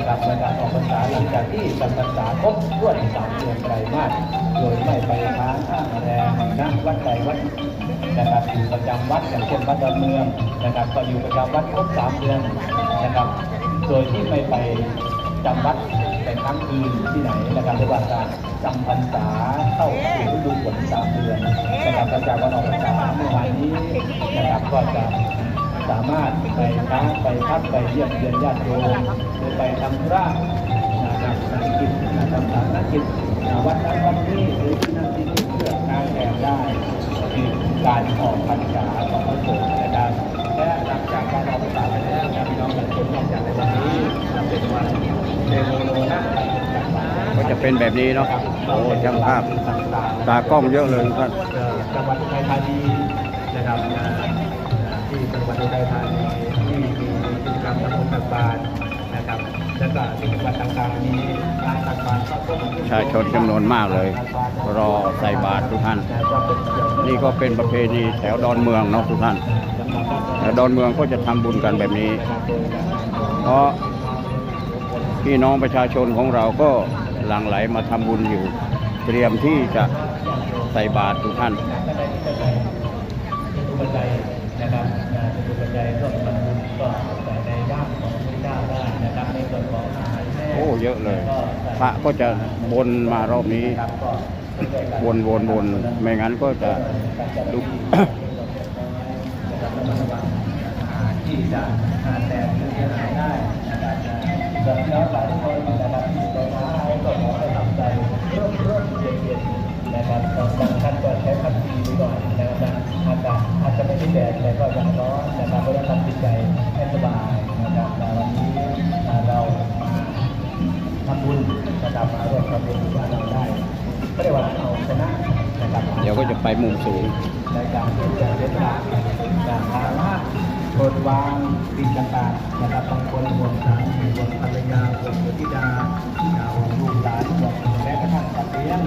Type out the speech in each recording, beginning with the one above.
นะครับในการออกพรรษาหลังจากที่จำพรรษาครบถ้วนสามเดือนไตรมาสโดยไม่ไปค้างข้างแรมณวัดใดวัดนะครับอยู่ประจำวัดอย่างเช่นวัดดอนเมืองนะครับก็อยู่ประจำวัดครบสามเดือนนะครับ โดยที่ไม่ไปจำวัดไปค้งคืนที่ไหนนะครับเรียกว่าการจำพรรษาเข้าสู่ฤดูฝนสามเดือนนะครับหลังจากวันออกพรรษาเมื่อวานนี้นะครับก็จะ สามารถไปค้างไปพักไปเยี่ยมเยียนญาติโยมหรือไปทำธุระนะครับนักกิจนะครับสำนักกิจวัดนั้นวัดนี้หรือที่นั่นที่นี่เพื่อค้างแรมได้คือการออกพรรษาของพระสงฆ์นะครับและหลังจากการออกพรรษาไปแล้วนะพี่น้องหลายคนนอกจากในวันนี้จะเป็นวันเดโมโนนะก็จะเป็นแบบนี้เนาะโอ้ช่างภาพตากล้องเยอะเลยท่านเอ่อจังหวัดอุทัยธานี อุทัยธานีที่มีกิจกรรมสังคมตักบาตนะครับแล้วก็ที่จังหวัดต่างๆมีการตักบาตรพระสงฆ์ประชาชนจำนวนมากเลย รอใส่บาตรทุกท่าน นี่ก็เป็นประเพณีแถวดอนเมืองเนาะทุกท่านแถวดอนเมืองก็จะทำบุญกันแบบนี้ เพราะพี่น้องประชาชนของเราก็หลั่งไหลมาทำบุญอยู่ เตรียมที่จะใส่บาตรทุกท่าน อ้เยอะเลย พระก็จะบนมารอบนี้นะครับก็ช่วยกันวนวนวนไม่งั้นก็จะลุกที่จะหาแต่ที่จะหายได้นะครับแบบแล้วหลายคนนะครับที่ไปหาให้ก็ขอให้ทำใจเริ่มเริ่มเย็นเย็นๆนะครับบางท่านก็ใช้พัดวีไปก่อนนะครับอากาศอาจจะไม่ได้แดดแต่ก็ยังร้อนนะครับเพราะฉะนั้นทำจิตใจให้สบายนะครับแต่วันนี้เรามา ทำบุญนะครับมาร่วมทำบุญที่บ้านเราได้ก็ได้ว่าเอาชนะนะครับเดี๋ยวก็จะไปมุมสูงในการที่จะเดินทางการภาระโปรดวางสิ่งต่างๆนะครับบางคนห่วงสามีห่วงภรรยาห่วงบุตรธิดาห่วงลูกหลานห่วงแม้กระทั่งสัตว์เลี้ยง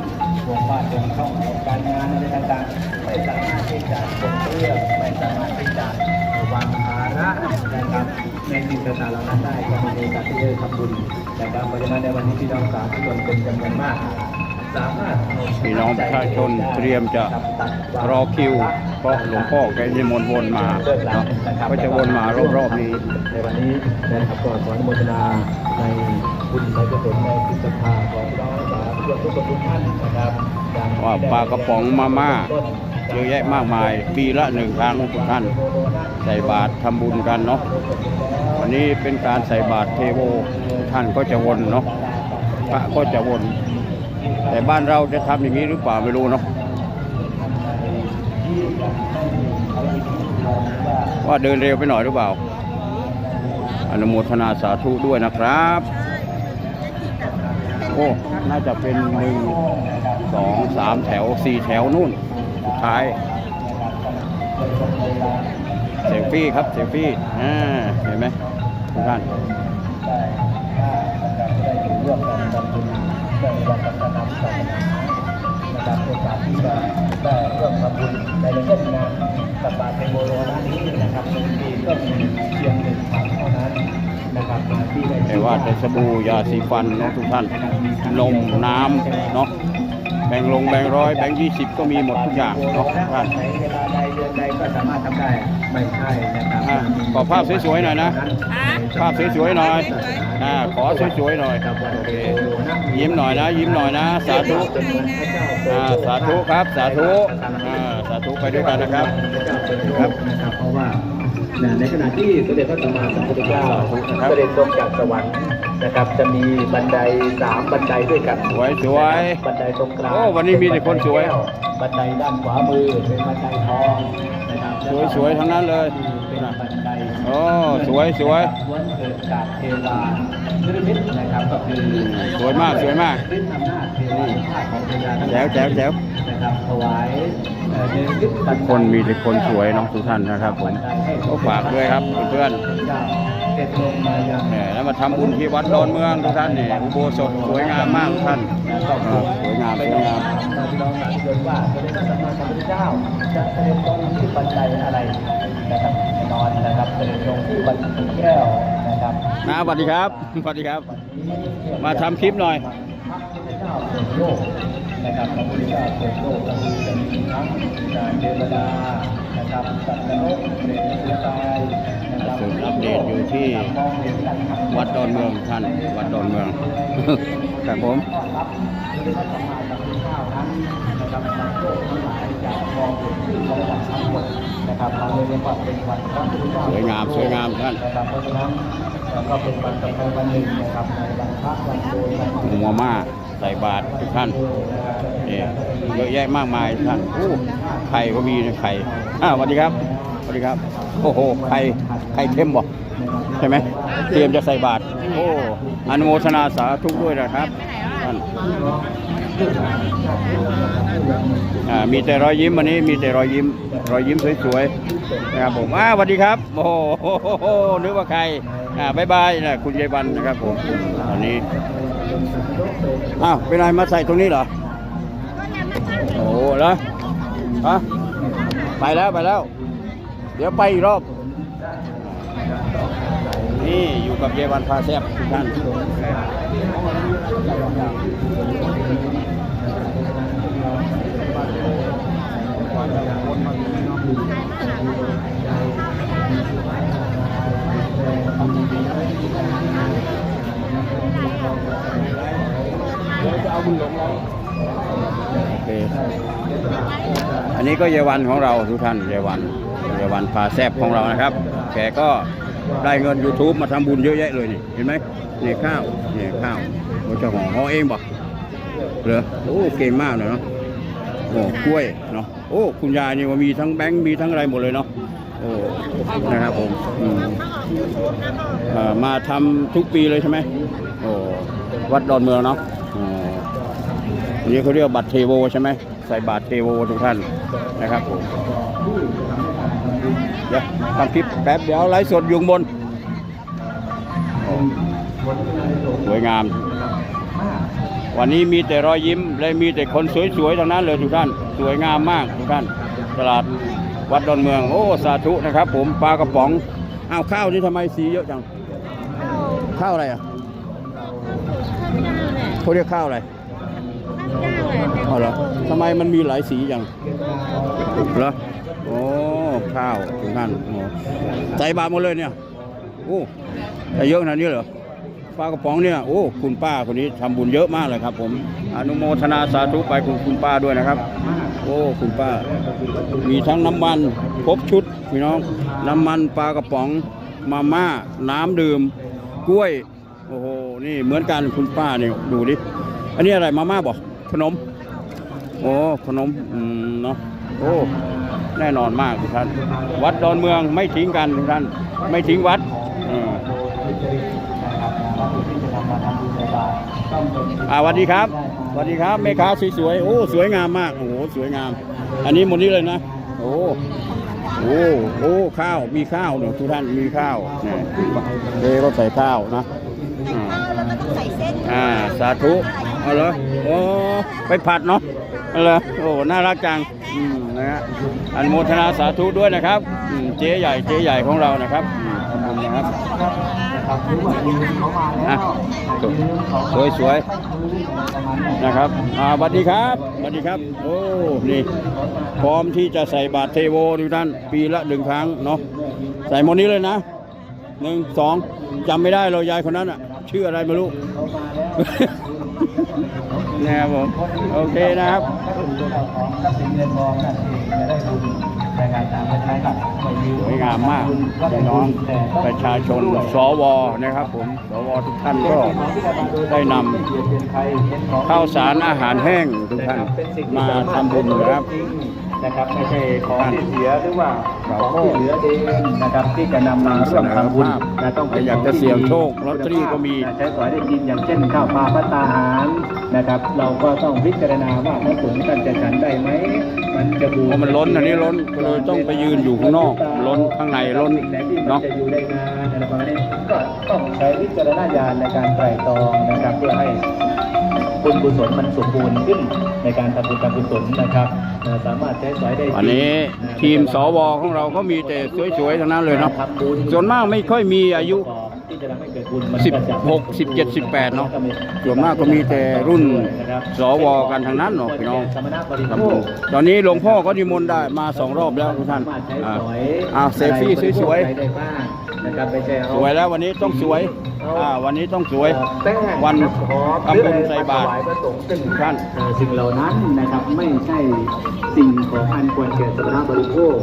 ห่วงบ้านห่วงช่องห่วงการงานอะไรต่างๆไม่สามารถที่จะกดเรื่องไม่สามารถที่จะวางภาระนะครับในสิ่งต่างๆเหล่านั้นได้ก็มีโอกาสที่จะทำบุญ นะครับเพราะฉะนั้นในวันนี้พี่น้องสาธุชนเป็นจำนวนมากสามารถเาพี่น้องประชาชนเตรียมจะรอคิวเพราะหลวงพ่อแกนิมนต์วนมาเนาะก็จะวนมารอบๆนี้ ในวันนี้นะครับก็ขออนุโมทนาในบุญในกุศลในพิธภาของพี่น้องสาธุชนทุกคนทุกท่านนะครับอย่างที่ว่าปลากระป๋องมาม่าเยอะแยะมากมาย ปีละหนึ่งครั้งทุกท่าน ใส่บาตรทำบุญกันเนาะวันนี้เป็นการใส่บาตรเทโว ท่านก็จะวนเนาะพระก็จะวน แต่บ้านเราจะทำอย่างนี้หรือเปล่าไม่รู้เนาะว่าเดินเร็วไปหน่อยหรือเปล่า อนุโมทนาสาธุด้วยนะครับโอ้น่าจะเป็นหนึ่งสองสามแถวสี่แถวนู่นสุดท้ายเซลฟี่ครับเซลฟี่อ่าเห็นไหมทุกท่าน ร่วมกันทำบุญในวันศาสนาศาสนานะครับโอกาสที่จะได้ร่วมทำบุญในเรื่องงานตับบาเทโมโรนานี้นะครับหนึ่งปีก็มีเพียงหนึ่งครั้งเท่านั้นนะครับที่ได้แต่ว่าจะสบู่ยาสีฟันเนาะทุกท่านนมน้ำเนาะ บ่งลงแบ่งร้อยแบ่งยี่สิบก็มีหมดทุกอย่างเนาะทุกท่านใช้เวลาใดเดือนใดก็สามารถทำได้ ไม่ใช่นะครับอะขอภาพสวยๆหน่อยนะ ภาพสวยๆหน่อยอ่าขอสวยๆหน่อยโอเคยิ้มหน่อยนะ ยิ้มหน่อยนะ สาธุอ่าสาธุครับ สาธุอ่าสาธุไปด้วยกันนะครับครับนะครับเพราะว่าในขณะที่สมเด็จพระสัมมาสัมพุทธเจ้าเสด็จลงจากสวรรค์ นะครับ จะมีบันไดสามบันไดด้วยกันสวยสวยบันไดตรงกลางโอ้วันนี้มีแต่คนสวย บันไดด้านขวามือเป็นบันไดทองนะครับสวยสวยทั้งนั้นเลยเป็นบันไดโอ้สวยสวยล้วนเกิดจากเทวานิรมิตนะครับก็คือสวยมากสวยมากขึ้นอำนาจเทวาอำนาจของเทวาทั้งหแจ๋ลาวยแจ๋วแจ๋วนะครับถวายเอ่อในยึดปัทุกคนมีแต่คนสวยเนาะทุกท่านนะครับผมก็ฝากด้วยครับเพื่อน เจ้าเด็ดลงมายังเนี่ยแล้วมาทำบุญที่วัดดอนเมืองทุกท่านเนี่ยอุโบสถสวยงามมากทุกท่านอ่าสวยงามสวยงามพี่น้องสาธุชนว่าสมเด็จพระสัมมาสัมพุทธเจ้าจะเสด็จลงที่บันไดอะไรนะครับแน่นอนนะครับเสด็จลงที่บันไดแก้วนะครับนะสวัสดีครับสวัสดีครับ มาทำคลิปหน่อยพระพุทธเจ้าโลก นะครับพระพุทธเจ้าเปิดโลกก็คือจะมีทั้งเทวดานะครับสัตว์นรกเปรตอสุรกายนะครับสุดอัปเดตอยู่ที่มองเห็นกันครับวัดดอนเมืองท่านวัดดอนเมืองครับผมต้อนรับพระสัมมาสัมพุทธเจ้านั้นนะครับสัตว์โลกทั้งหลายจะมองเห็นชื่อของวัดทั้งหมดนะครับเราเลยเรียกว่าเป็นวันพระพุทธเจ้าสวยงามสวยงามท่านนะครับเพราะฉะนั้นเราก็เป็นวันสำคัญวันหนึ่งนะครับในวันพระวันโกนวันหมูมาม่า ใส่บาตรทุกท่านนี่เยอะแยะมากมายท่านอู้ไข่ก็มีนะไข่อ้าวสวัสดีครับสวัสดีครับ โอ้โหไข่ไข่เค็มบอกใช่ไหมเตรียมจะใส่บาตรโอ้อนุโมทนาสาธุด้วยนะครับท่านอ่ามีแต่รอยยิ้มวันนี้มีแต่รอยยิ้ม รอยยิ้มสวยๆนะครับผมอ้าวสวัสดีครับ โอ้โหนึกว่าใครอ่าบ๊ายบายนะคุณยายวันนะครับผมตอนนี้ อ้าวเป็นไรมาใส่ตรงนี้เหรอ โอ้แล้วฮะไปแล้วไปแล้ว เดี๋ยวไปอีกรอบ นี่อยู่กับเยวันพาแซบทุกท่าน โอเคอันนี้ก็เยาวันของเราทุกท่านเยาวันเยาวันพาแซบของเรานะครับ แกก็ได้เงิน YouTube มาทำบุญเยอะแยะเลยนี่เห็นไหมเนี่ข้าวเนี่ข้าวเราจะห่อห่อเองบอกเหรอโอ้เก่งมากเลยเนาะโอ้กล้วยเนาะโอ้คุณยายนี่ว่ามีทั้งแบงค์มีทั้งอะไรหมดเลยเนาะ นะครับผมอืมเอ่อมาทำทุกปีเลยใช่ไหมโอ้วัดดอนเมืองเนาะอ๋ออันนี้เขาเรียกว่าบัตรเทโวใช่ไหมใส่บัตรเทโวทุกท่านนะครับผมเดี๋ยวทำคลิปแป๊บเดี๋ยวไลฟ์สดอยู่ข้างบนโอ้สวยงาม วันนี้มีแต่รอยยิ้มและมีแต่คนสวยๆทั้งนั้นเลยทุกท่าน สวยงามมากทุกท่าน ตลาด วัดดอนเมือง โอ้ สาธุนะครับ ผมปลากระป๋องอ้าวข้าวนี่ทำไมสีเยอะจัง ข้าวอะไรอะเขาเรียกข้าวอะไรอ๋อเหรอทำไมมันมีหลายสีอย่างเหรอโอ้ข้าวทุกท่านโอ้ใส่บาตรหมดเลยเนี่ยโอ้ใส่เยอะขนาดนี้เหรอ ปลากระป๋องเนี่ยโอ้คุณป้าคนนี้ทำบุญเยอะมากเลยครับ ผมอนุโมทนาสาธุไปคุณคุณป้าด้วยนะครับ โอ้คุณป้า มีทั้งน้ำมันครบชุดพี่น้อง น้ำมันปลากระป๋องมาม่าน้ำดื่มกล้วยโอ้โหนี่เหมือนกันคุณป้าเนี่ยดูดิอันนี้อะไรมาม่าบอกขนมโอ้ขนมอืมเนาะโอ้แน่นอนมากทุกท่าน วัดดอนเมืองไม่ทิ้งกันทุกท่าน ไม่ทิ้งวัด อ่าสวัสดีครับสวัสดีครับแม่ค้าสวยๆโอ้สวยงามมากโอ้โหสวยงาม อันนี้หมดนี้เลยนะโอ้โอ้โอ้ข้าวมีข้าวเนอะทุกท่านมีข้าวเนี่ยเด้ก็ใส่ข้าวนะอ่าใส่เส้นอ่าสาธุเอาเหรอโอ้ไปผัดเนาะเอาเหรอโอ้น่ารักจังอืมนะฮะอนุโมทนาสาธุด้วยนะครับอืมเจ๊ใหญ่เจ๊ใหญ่ของเรานะครับอืมขอบคุณ นะครับอะสวยสวยๆนะครับอ่าสวัสดีครับสวัสดีครับ โอ้นี่พร้อมที่จะใส่บาตรเทโวทุกท่านปีละหนึ่งครั้งเนาะใส่หมดนี้เลยนะหนึ่งสองจำไม่ได้เรายายคนนั้นอะ ชื่ออะไรไม่รู้นะครับผมโอเคนะครับ สวยงามมากพี่น้องประชาชนสวนะครับ ผมสวทุกท่านก็ได้นำข้าวสารอาหารแห้งทุกท่านมาทำบุญนะครับ นะครับ ไม่ใช่ของที่เสียหรือว่าของที่เหลือเองนะครับที่จะนำมาร่วมทำบุญนะต้องเป็นอยากจะเสี่ยงโชคลอตเตอรี่ก็มีใช้สอยได้กินอย่างเช่นข้าวปลาพัตตาหารนะครับ เราก็ต้องพิจารณาว่าพระสงฆ์ท่านจะฉันได้ไหมมันจะบูเพราะมันล้นอันนี้ล้นก็เลยต้องไปยืนอยู่ข้างนอก ล้นข้างในล้นแต่ที่มันเนาะจะอยู่ได้นานอะไรประมาณนี้ก็ต้องใช้วิจารณญาณในการไตร่ตรองนะครับเพื่อให้ บุญกุศลมันสมบูรณ์ขึ้นในการทำบุญทำกุศลนะครับเอ่อสามารถใช้สอยได้จริงอันนี้ทีมสวของเราก็มีแต่สวยๆทั้งนั้นเลยเนาะทำบุญส่วนมากไม่ค่อยมีอายุที่จะทำให้เกิดบุญมันสิบก็จะหกสิบเจ็ดสิบแปดเนอะส่วนมากก็มีแต่รุ่นสวกันทางนั้นเนาะพี่น้องสมณบริครับโภผมคตอนนี้หลวงพ่อก็นิมนต์ได้มาสองรอบแล้วทุกท่านสมรถใช้อ่าสอยอ่าเซลฟี่สวยใช้ได้บ้างนะครับไม่ใช่เอาๆสวยแล้ววันนี้ต้องสวย อ่าวันนี้ต้องสวยแป้งวันหอมทำบุญใส่บาตรถวายพระสงฆ์ซึ่งท่านเอ่อสิ่งเหล่านั้นนะครับไม่ใช่สิ่งของอันควรแก่สมณบริโภค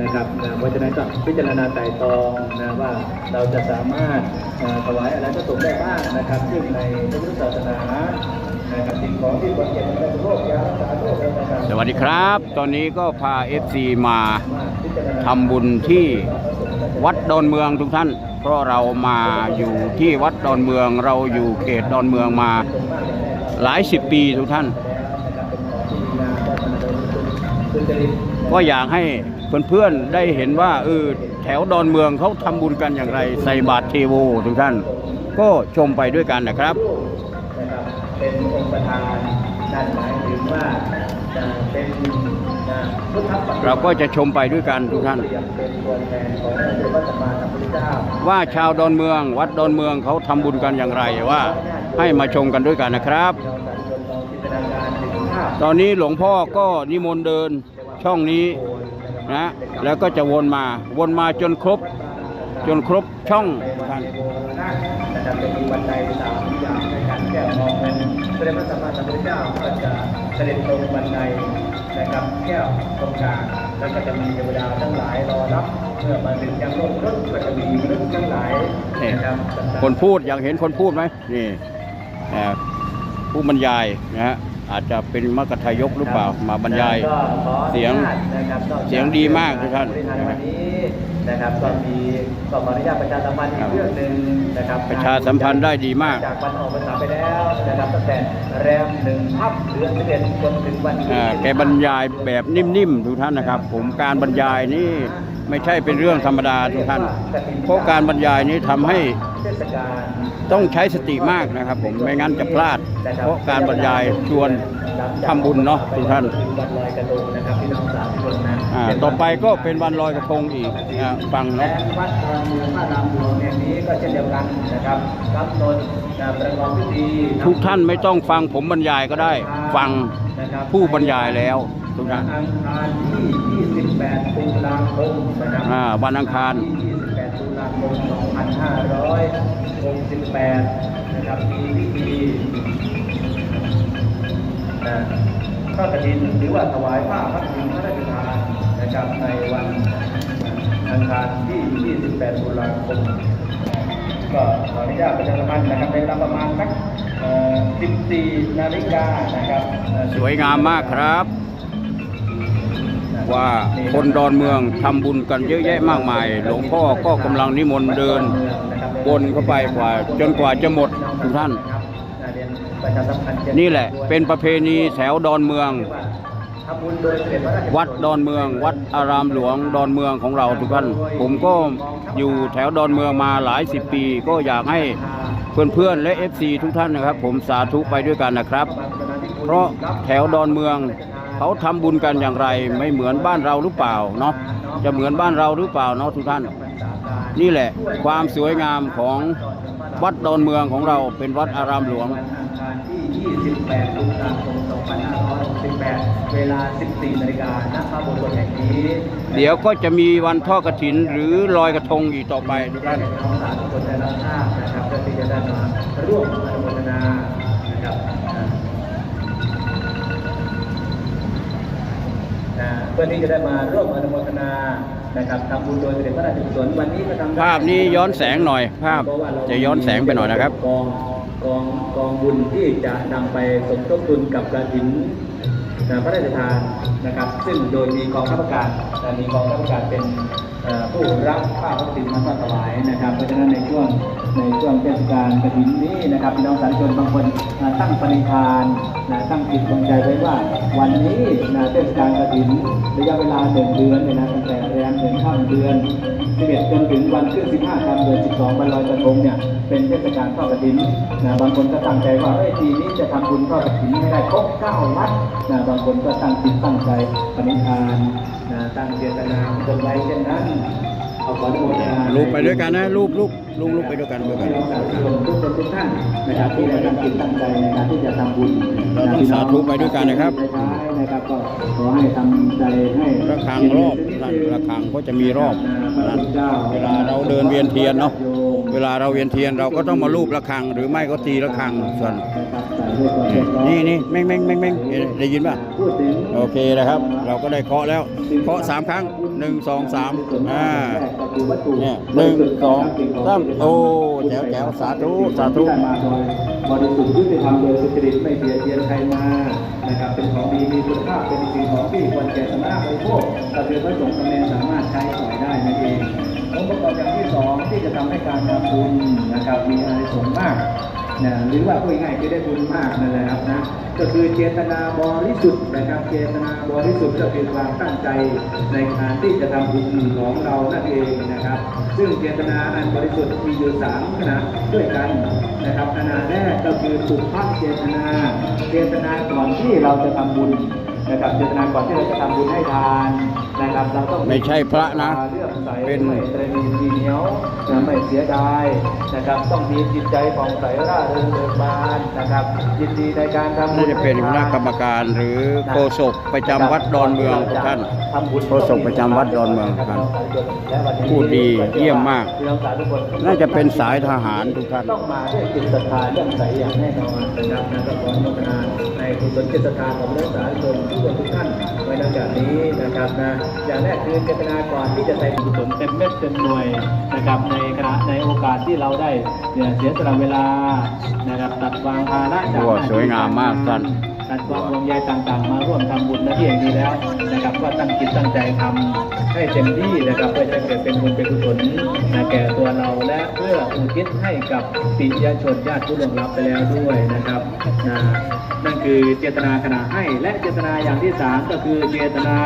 นะครับนะเพราะฉะนั้นก็พิจารณาไตร่ตรองนะว่าเราจะสามารถเอ่อถวายอะไรพระสงฆ์ได้บ้างนะครับ ซึ่งในพระพุทธศาสนานะครับสิ่งของที่ควรแก่สมณบริโภคยารักษาโรคอะไรต่างๆสวัสดีครับ ตอนนี้ก็พา FC มาทำบุญที่วัดดอนเมืองทุกท่าน เพราะเรามาอยู่ที่วัดดอนเมือง เราอยู่เขตดอนเมืองมาหลายสิบปีทุกท่าน ก็อยากให้เพื่อนๆได้เห็นว่าเออแถวดอนเมืองเขาทำบุญกันอย่างไร ใส่บาตรเทโวทุกท่าน ก็ชมไปด้วยกันนะครับเป็นองค์ประธานนั่นหมายถึงว่าจะเป็น เราก็จะชมไปด้วยกันทุกท่าน ว่าชาวดอนเมือง วัดดอนเมืองเขาทำบุญกันอย่างไรว่า ให้มาชมกันด้วยกันนะครับตนาการถึงภาพตอนนี้หลวงพ่อก็นิมนต์เดินช่องนี้นะแล้วก็จะวนมาวนมาจนครบ จนครบช่องท่าน แก้วมองนั้นพระเดชพระสัมมาสัมพุทธเจ้าก็จะเสด็จลงบันไดนะครับแก้วตรงกลางแล้วก็จะมีเทวดาทั้งหลายรอรับเมื่อมาถึงยังโลกรถก็จะมีมนุษย์ทั้งหลายนี่นะครับคนพูดอยากเห็นคนพูดไหมนี่ผู้บรรยายนะฮะ อาจจะเป็นมกทายกหรือเปล่ามาบรรยายก็ขออนุญาตเสียงนะครับนอกจากเสียงดีมากทุกท่านบริหารวันนี้นะครับก็มีก็ขออนุญาตประชาสัมพันธ์อีกเรื่องหนึ่งนะครับประชาสัมพันธ์ได้ดีมาก จากวันออกพรรษาไปแล้วนะครับตั้งแต่แรมหนึ่งทับเดือนสิบเอ็ดจนถึงวันที่อ่าแกบรรยายแบบนิ่มๆทุกท่านนะครับ ผมการบรรยายนี่ไม่ใช่เป็นเรื่องธรรมดาทุกท่าน เพราะการบรรยายนี้ทำให้เทศกาล ต้องใช้สติมากนะครับ ผมไม่งั้นจะพลาด เพราะการบรรยายชวนทำบุญเนาะทุกท่านวันลอยกระทงนะครับพี่น้องสามคนนะอ่าต่อไปก็เป็นวันลอยกระทงอีกอ่าฟังและเนาะวัดรามหลวงพระรามหลวงแห่งนี้ก็เช่นเดียวกันนะครับรับนนนะประกอบพิธีทุกท่านไม่ต้องฟังผมบรรยายก็ได้ ฟังนะครับผู้บรรยายแล้วทุกท่านอังคารที่28ตุลาคมนะครับอ่าวันอังคารที่28ตุลาคม 2568นะครับมีพิธีนะพระกฐินหรือว่าถวายผ้าพระกฐินพระราชทานนะครับในวันอังคารที่ 28 ตุลาคมก็ขออนุญาตประชาสัมพันธ์นะครับในเวลาประมาณสัก14 นาฬิกานะครับสวยงามมากครับ ว่าคนดอนเมืองทำบุญกันเยอะแยะมากมาย หลวงพ่อก็กำลังนิมนต์เดิน วนเข้าไปกว่า จนกว่าจะหมดทุกท่าน นี่แหละ เป็นประเพณีแถวดอนเมือง วัดดอนเมือง วัดอารามหลวงดอนเมืองของเราทุกท่าน ผมก็อยู่แถวดอนเมืองมาหลายสิบปี ก็อยากให้เพื่อนๆและ FC ทุกท่านนะครับ ผมสาธุไปด้วยกันนะครับ เพราะแถวดอนเมืองเขาทำบุญกันอย่างไร ไม่เหมือนบ้านเราหรือเปล่าเนาะจะเหมือนบ้านเราหรือเปล่าเนาะทุกท่าน นี่แหละความสวยงามของวัดดอนเมืองของเราเป็นวัดอารามหลวงวันอังคารที่28ตุลาคม2568เวลา 14นาฬิกาณพระโบสถ์แห่งนี้ เดี๋ยวก็จะมีวันทอดกระถินหรือลอยกระทงอีกต่อไปทุกท่านให้น้องสาธุชนได้รับทราบนะครับเพื่อที่จะได้มาร่วมอนุโมทนานะครับนะเพื่อที่จะได้มาร่วมอนุโมทนา นะครับทำบุญโดยเสด็จพระราชกุศลวันนี้ก็ทำได้ภาพนี้ย้อนแสงหน่อยภาพจะย้อนแสงไปหน่อยนะครับ กองกองกองบุญที่จะนำไปสมทบทุนกับกระถินนะพระราชทานนะครับ ซึ่งโดยมีกองทัพอากาศนะมีกองทัพอากาศเป็นเอ่อ ผู้รับผ้าพระกฐินมาทอดถวายนะครับ เพราะฉะนั้นในช่วงในช่วงเทศกาลกฐินนี้นะครับพี่น้องสาธุชนบางคนตั้งปณิธานนะตั้งจิตตั้งใจไว้ว่า วันนี้นเทศกาลกฐินระยะเวลาหนึ่งเดือนเนี่ยนะตั้งแต่แรมเดือนข้ามเดือน11จนถึงวันขึ้น15ค่ำเดือน 12วันลอยกระทงเนี่ยเป็นเทศกาลทอดกฐินนะบางคนก็ตั้งใจว่าเอ้ยปีนี้จะทำบุญทอดกฐินให้ได้ครบ9วัดนะบางคนก็ตั้งจิตตั้งใจปณิธาน ตั้งเจตนาจนไว้เช่นนั้นเอา ขออนุโมทนารูปไปด้วยกันนะรูปรูปรูปรูปไปด้วยกันด้วยกันให้สาธุชนทุกคนทุกท่านนะครับที่ได้ตั้งจิตตั้งใจในการที่จะทำบุญเราต้องสาธุไปด้วยกันนะครับใช้นะครับก็ขอให้ทำใจให้ระฆังรอบนั่นระฆังก็จะมีรอบนั่นเวลาเราเดินเวียนเทียนเนาะเวลาเราเวียนเทียนเราก็ต้องมารูประฆัง หรือไม่ก็ตีระฆังส่วนนะครับใส่ด้วยความเรียบร้อยนี่นี่แม่งแม่งแม่งแม่งได้ยินป่ะพูดถึงโอเคนะครับ เราก็ได้เคาะแล้วเคาะสามครั้ง หนึ่งสองสามอ่าเนี่ยหนึ่งสองสามโอ้แจ๋วแจ๋วสาธุสาธุที่ได้มาโดยบริสุทธิ์ยุติธรรมโดยสุจริตไม่เบียดเบียนใครมานะครับเป็นของดีมีคุณภาพเป็นสิ่งของที่ควรแก่สมณะบริโภคก็คือพระสงฆ์สามเณรสามารถใช้สอยได้นั่นเององค์ประกอบอย่างที่สองที่จะทำให้การทำบุญนะครับมีอานิสงส์มาก นะหรือว่าพูดง่ายๆคือได้บุญมากนั่นแหละครับนะก็คือเจตนาบริสุทธิ์นะครับเจตนาบริสุทธิ์ก็คือความตั้งใจในการที่จะทำบุญของเรานั่นเองนะครับ ซึ่งเจตนาอันบริสุทธิ์มีอยู่สามขณะด้วยกันนะครับขณะแรกก็คือปุพพเจตนา เจตนาก่อนที่เราจะทำบุญ นะครับเจตนาก่อนที่เราจะทำบุญให้ทานนะครับเราต้องไม่ใช่พระนะเลื่อมใสเป็นไม่ตระหนีทีเหนียวนะไม่เสียดายนะครับ ต้องมีจิตใจผ่องใสร่าเริงเบิกบานนะครับยินดีในการทำบุญน่าจะเป็นคณะกรรมการหรือโฆษกประจำวัดดอนเมืองทุกท่านทำบุญโฆษกประจำวัดดอนเมืองครับและวันนี้พูดดีเยี่ยมมากพี่น้องสาธุชนน่าจะเป็นสายทหารทุกท่านต้องมาด้วยจิตศรัทธาเรื่องใสอย่างแน่นอนนะครับนะก็ขออนุโมทนาในกุศลจิตศรัทธาของนักศึกษาทุกคนทุกคนทุกท่านไว้ในจากนี้นะครับนะอย่างแรกคือเจตนาก่อนที่จะใส่กุศลเต็มเม็ดเต็มหน่วยนะครับในขณะในโอกาสที่เราได้เนี่ยเสียสละเวลานะครับตัดวางภาระจากสวยงามมากท่านตัด ความห่วงใยต่างๆ มาร่วมทำบุญนะที่อย่างนี้แล้วนะครับก็ตั้งจิตตั้งใจทำให้เต็มที่นะครับเพื่อจะเกิดเป็นบุญเป็นกุศลนะแก่ตัวเราและเพื่ออุทิศให้กับปิยชนญาติผู้ล่วงลับไปแล้วด้วยนะครับนะนั่นคือเจตนาขณะให้และเจตนาอย่างที่สามก็คือเจตนา